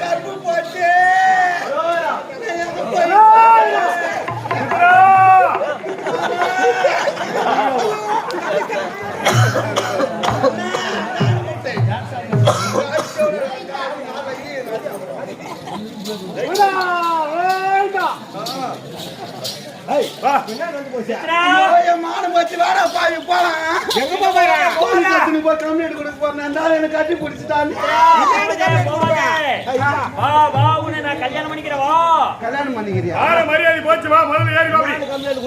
கருப்பு போச்சு சித்ரா, மானம் போச்சு வேடா பாவி போலாம். எங்க போறா? போலீஸ் ஸ்டேஷனுக்கு போய் கம்ப்ளைண்ட் கொடுக்க போறேன் அந்த ஆளு கட்டி பிடிச்சிட்டான். வா. வா உன்னை நான் கல்யாணம் பண்ணிக்கிற வா. கல்யாணம் பண்ணிக்கிறியா? ஆற மரியாதை போச்சு வா முதல்ல ஏறி வாப்பி கம்ப்ளைண்ட்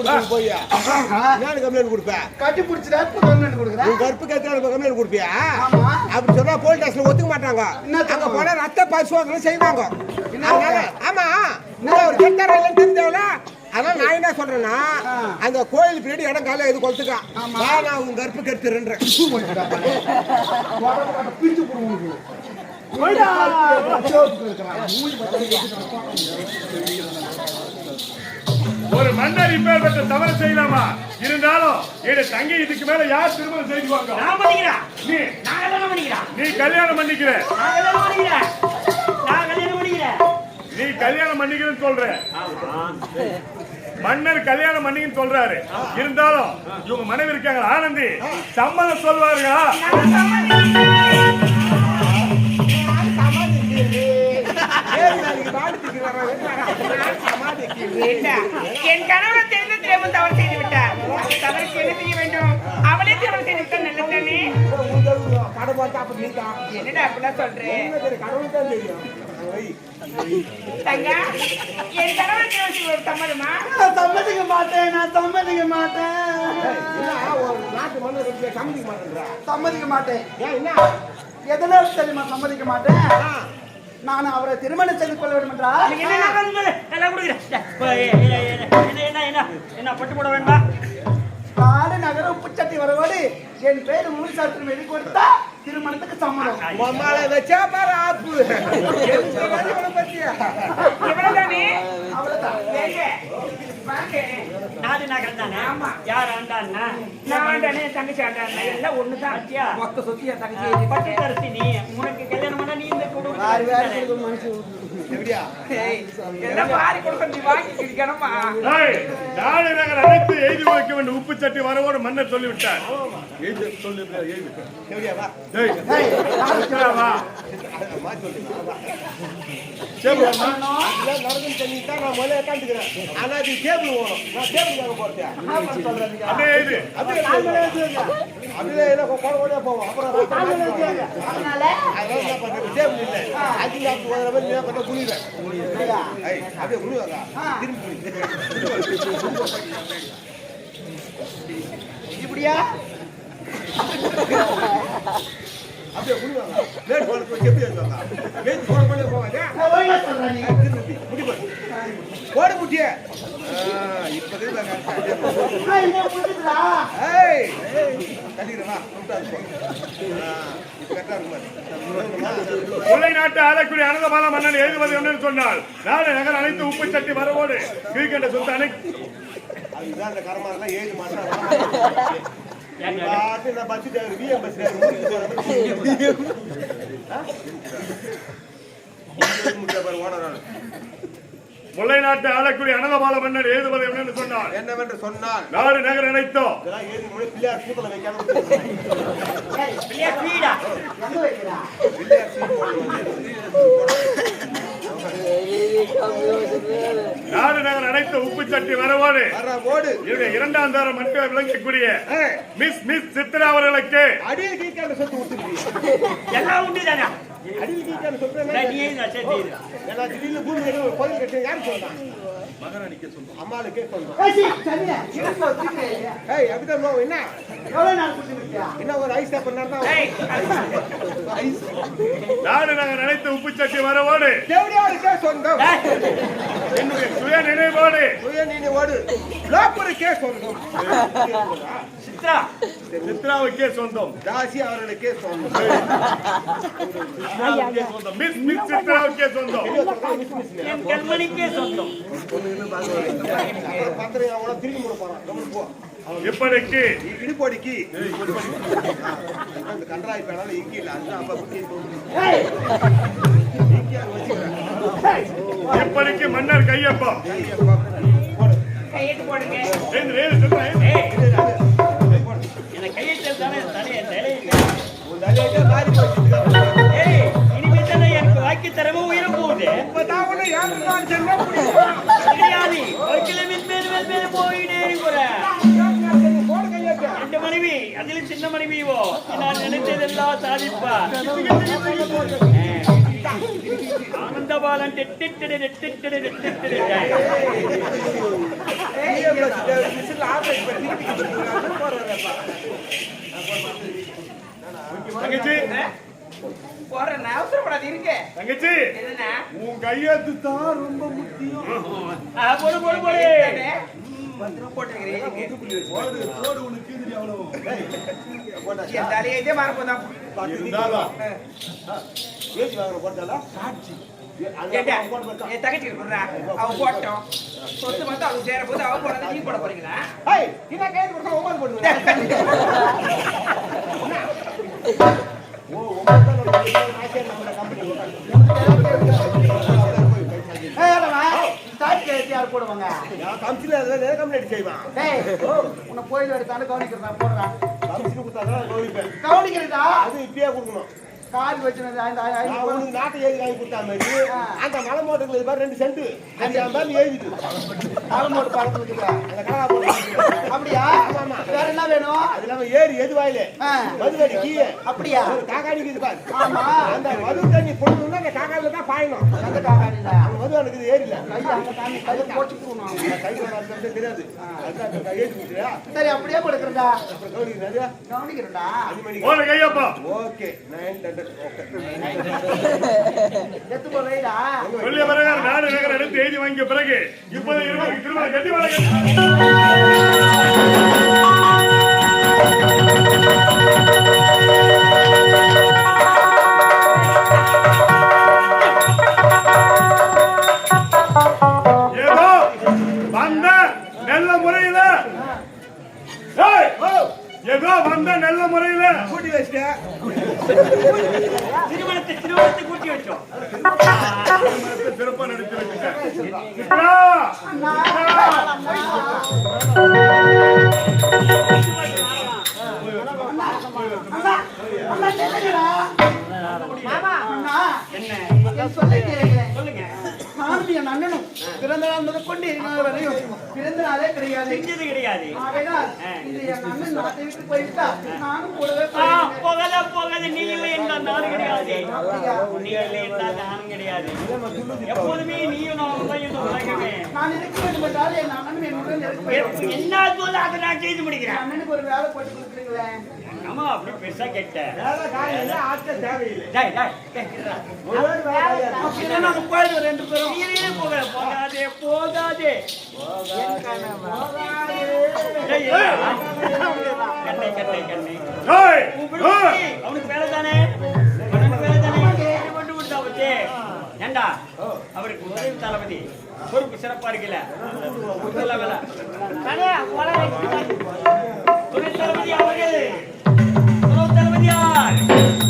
நான் கொடுப்பேன் கட்டி பிடிச்சிட்டா இப்ப கம்ப்ளைண்ட் கொடுக்குறேன் உன் கருப்பு கேட்கற கம்ப்ளைண்ட் கொடுப்பியா? ஆமா. அப்படி சொன்னா போலீஸ் ஸ்டேஷன்ல ஒத்துக்க மாட்டாங்க. என்ன அங்க போனா ரத்த பரிசோதனை செய்வாங்க. ஆமா. நீங்க ஒரு கெட்டார இல்லைன்னு தெரிஞ்சவள அதனால நான் என்ன சொல்றேன்னா. அந்த கோயில் பின்னாடி இடம் காலையில எது கொளுத்துக்கா. வா நான் கெடுத்துறேன்றேன் பிச்சு போடுவோம் ஒரு மன்னர் இப்பேற்பட்ட தவறு செய்யலாமா? இருந்தாலும் என் தங்கை இதுக்கு மேல யார் திருமணம் நான் பண்ணிக்கிறேன். நீ. நான் கல்யாணம் பண்ணிக்கிறேன். நீ கல்யாணம் பண்ணிக்கிற நான் கல்யாணம் பண்ணிக்கிறேன். நான் கல்யாணம் பண்ணிக்கிறேன். நீ கல்யாணம் பண்ணிக்கிறேன்னு சொல்ற மன்னர் கல்யாணம் பண்ணிக்கன்னு சொல்றாரு. இருந்தாலும் இவங்க மனைவி இருக்காங்க. ஆனந்தி சம்மதம் சொல்வாருங்க என்ன? என் கணவர் தெரிந்து தெரியாமல் தவறு செய்து விட்டார். தவறுக்கு என்ன செய்ய வேண்டும்? அவளே தவறு செய்து விட்டால் நல்லதானே என்னடா அப்படிலாம் சொல்றேன் சம்மதிக்க மாட்டேன் நான் சம்மதிக்க மாட்டேன். சம்மதிக்க மாட்டேன். ஏன் என்ன? எதனா தெரியுமா சம்மதிக்க மாட்டேன்? நான் அவரை திருமணம் செய்து கொள்ள வேண்டும் என்றால் என்ன பட்டு போட வேண்டாம்? நாடு நகர உப்புச்சட்டி வரவோடு என் பேர் முழு சாஸ்திரம் எழுதி கொடுத்தா திருமணத்துக்கு சம்மதம். மம்மால வச்சா பாரு ஆப்பு. இவ்வளவுதானே? அவ்வளவுதான். நாடு நகல் தானே? ஆமா. யார் ஆண்டான்னா? நான் ஆண்டானே தங்கச்சி ஆண்டானே எல்லாம் ஒண்ணுதான். மொத்த தங்கச்சி பட்டு தரசி நீ உனக்கு வேற கொடுக்க மனசு எப்படியா? எழுதி வைக்க வேண்டும் உப்பு சட்டி வரவோடு மன்னர் சொல்லிவிட்டார். எழுதி தெரிஞ்சுக்கிட்டா நான் முதல்ல உட்காந்துக்கிறேன். ஆனா அது டேபிள் வேணும். நான் டேபிள் வாங்க போறேன். எழுதுங்க. அப்படியே ஏதோ கொட போவோம். அப்புறம் என்ன பண்றது? டேபிள் இல்ல. அஞ்சு நாளைக்கு ஒரு தடவை நீ என்ன பண்ண? குனிவேன். ஏய், அப்படியே. திரும்பி குனி. இப்படியா அப்படியே குனிவாங்க. போ. ஆ, இப்ப கரெக்டா இருக்கு பாரு. முல்லை நாட்டு ஆலக்குடி அனந்தபால மன்னன் எழுதுவது என்னன்னு சொன்னால் நாடு நகர் அனைத்து உப்பு சட்டி வரவோடு கீழ்கண்ட சொத்து அனைத்து அதுதான் அந்த கரமாரெல்லாம் ஏழு மாசம் பஸ் பஸ். முல்லை நாட்டு ஆலக்குடி அனந்தபால மன்னர் எழுதுவது என்னன்னு சொன்னால் என்னவென்று சொன்னால்? நாடு நகர் போடணும். நாடு அனைத்து உப்பு சட்டி வரவோடு இவருடைய இரண்டாம் தரம் மட்டும் விளங்கக்கூடிய மிஸ் மிஸ் சித்ரா அவர்களுக்கு. அடியில் கீழ்கான சொத்து விட்டுருக்கீங்க எல்லாம் உண்டு தானே? அடியில் சொத்து. ஏன்னா திடீர்னு பூமி கட்டி ஒரு கோயில் கட்டி யார் அம்மாளுக்கே இருக்கு வச்சுக்கிறேன் ஏய் அப்படிதான் நோ என்ன? எவ்வளவு நாள் என்ன ஒரு ஐஸ் ஐஸ் நாடு நகர் அனைத்து உப்பு சட்டி வரவோடு? தேவடியாருக்கே சொந்தம். என்னுடைய சுய நினைவோடு. சுயநீதி ஓடு லோப்பருக்கே சொந்தம். சித்ரா. சித்ராவுக்கே சொந்தம். தாசி அவர்களுக்கே சொந்தம். சித்ராவுக்கே சொந்தம். மிஸ் மிஸ் சித்ராவுக்கே சொந்தம். என் கண்மணிக்கே சொந்தம். அவங்கள திரும்பி போட போறான் கம்முனு போ. இப்படிக்கு இடுப்பொடிக்கு. அந்த கன்றாய் பேனால இங்கி இல்ல அதுதான் அப்ப இப்படிக்கு மன்னர் கையப்பம் கையெழுத்து போடுங்க. என்னை? கையெழுத்து தானே? தலையை தலையில. உன் தலையிலே மாறி போச்சு. ஏய், இனிமே தானே எனக்கு வாக்கி தரவும் உயிரும் போகுது. இப்பதான் உன்னை ஏமாத்தான் சொன்னா புரியும். கிடையாது ஒரு கிலோமீட்டர் மேல மேல மேல போயிட்டே மனைவி அதிலும் சின்ன மனைவியோ நான் நினைச்சதெல்லாம் சாதிப்பா ஆனந்தபாலன். தங்கச்சி. போடுறேன் அவசரப்படாது இருக்க தங்கச்சி. எதுனா உன் கையெழுத்து தான் ரொம்ப முக்கியம். போடு போடு போடு. பத்திரம் போட்டுருக்கிறேன் போடு உனக்கு இது அவ்வளவு தலையைதே மறப்பதான் பேசி வாங்குற போட்டாலா? அது சொத்து வந்து அவளுக்கு சேர போது அவ போடுறது நீ போட போறீங்களா ஒன்பது போடுவேன். யார் போடுவாங்க. நான் கம்பெனில அதெல்லாம் கம்ப்ளைண்ட் செய்வான் டேய், உன்னை கோயில் எடுத்தாலும் கவனிக்கிறதா போடுறேன். கம்பெனி கொடுத்தாதான் கவனிப்பேன். கவனிக்கிறதா? அது இப்பயே கொடுக்கணும். கால் வச்சுனது அந்த நாட்டை எழுதி வாங்கி கொடுத்தா மாதிரி. அந்த மலை மோட்டர்கள் இது மாதிரி ரெண்டு சென்ட் அது பேர்ல எழுதிட்டு? அந்த கடலா போட்டு அப்படியா? வேற என்ன வேணும்? அது இல்லாம ஏரி எதுவாயில மதுவடி கீழே அப்படியா? ஒரு காக்காடிக்கு இது பாரு. ஆமா. அந்த மது தண்ணி பொண்ணுன்னா அந்த காக்கால தான் பாயணும். எந்த காக்காடில? அந்த மது இருக்குது ஏரியில கையை போட்டு. அந்த வந்து தெரியாது. அந்த சரி அப்படியே கொடுக்குறதா அப்புறம் கவனிக்கிறது ஓகே நைன் வைடா சொல்லிய பிறகு நாடு நகர் எடுத்து எழுதி வாங்கிய பிறகு இப்போது இருவருக்கு திருமணம் கட்டி வழங்க ஏதோ வந்த நல்ல முறையில கூட்டி வச்சிட்டேன் திருமணத்தை திருமணத்தை கூட்டி வச்சோம் சிறப்பா வச்சுட்டேன் என்ன. சொல்லுங்க நானும் என் அண்ணனும். பிறந்த நாள் இந்நாள் வரையும் பிறந்த நாளே கிடையாது. செஞ்சது கிடையாது. ஆகையால் இது என் அண்ணன் நாட்டை விட்டு போய்விட்டா நானும். போகாத போகாத நீ இல்லை என்றால் நானும் கிடையாது. நீ இல்லை என்றால் நானும் கிடையாது. எப்போதுமே நீயும் நானும் தான் இந்த உலகமே. நான் இருக்க வேண்டும் என்றால் என் அண்ணன் என்னுடன் இருக்க. என்ன சொல்ல அதை நான் செய்து முடிக்கிறேன். அண்ணனுக்கு ஒரு வேலை போட்டு கொடுக்குறீங்களேன் ஆமா அப்படி பெருசா கேட்டேன் போயிடுவோம் ரெண்டு பேரும். போக போகாதே போகாதே. கண்ணை கண்ணை. அவனுக்கு வேலை தானே? அவனுக்கு தானே? கொண்டு விட்டா ஏண்டா? அவருக்கு உதவி தளபதி. பொறுப்பு சிறப்பா இருக்குல்ல துணை தளபதி அவர்கள்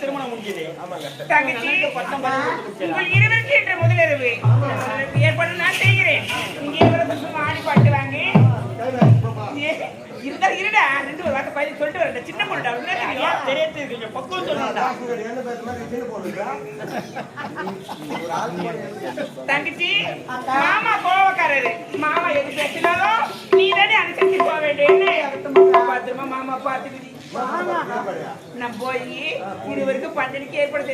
திருமணம் முடிஞ்சது. தங்கச்சி உங்கள் இருவருக்கு என்ற முதலிரவு. ஏற்பாடு நான் செய்கிறேன். இங்கே இவ்வளவு ஆடி பாட்டு வாங்கி. இருந்தா இருடா. ரெண்டு ஒரு வார்த்தை பையன் சொல்லிட்டு வரேன் சின்ன பொண்ணுடா. தெரியாது கொஞ்சம் பக்குவம் சொல்லணும்டா என்ன? தங்கச்சி மாமா கோவக்காரரு. மாமா எது பேசினாலும் நீ தானே அனுசரிச்சு போக வேண்டும் பத்திரமா மாமா பார்த்துக்கிட்டு நான் போய் இருவருக்கு பஞ்சனிக்கு ஏற்பாடு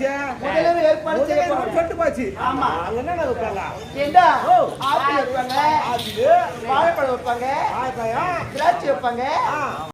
போச்சு. முதல்ல ஏற்பாடு முதல்ல செய்ய என்னமோ சொல்லிட்டு போச்சு. ஆமா. அங்க என்ன வைப்பாங்க ஏண்டா? ஆப்பிள் வைப்பாங்க. ஆப்பிள். வாழைப்பழம் வைப்பாங்க. ஆக்காயா திராட்சை வைப்பாங்க.